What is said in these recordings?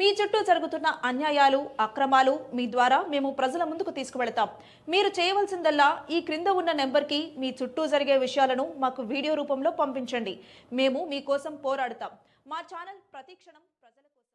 మీ చుట్టూ జరుగుతున్న అన్యాయాలు అక్రమాలు మీ ద్వారా మేము ప్రజల ముందుకు తీసుకువెళతాం. మీరు చేయవలసిందల్లా ఈ క్రింద ఉన్న నెంబర్కి మీ చుట్టూ జరిగే విషయాలను మాకు వీడియో రూపంలో పంపించండి. మేము మీకోసం పోరాడతాం. మా ఛానల్ ప్రతిక్షణం ప్రజల కోసం.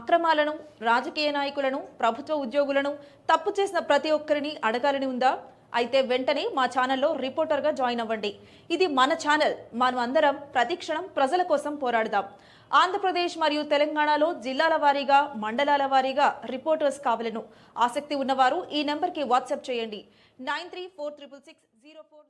అక్రమాలను రాజకీయ నాయకులను ప్రభుత్వ ఉద్యోగులను తప్పు చేసిన ప్రతి ఒక్కరిని అడగాలని ఉందా? అయితే వెంటనే మా ఛానల్లో రిపోర్టర్గా జాయిన్ అవ్వండి. ఇది మన ఛానల్. మనం అందరం ప్రతిక్షణం ప్రజల కోసం పోరాడదాం. ఆంధ్రప్రదేశ్ మరియు తెలంగాణలో జిల్లాల వారీగా మండలాల వారీగా రిపోర్టర్స్ కావలను. ఆసక్తి ఉన్నవారు ఈ నెంబర్కి వాట్సాప్ చేయండి. Nine three four triple six zero four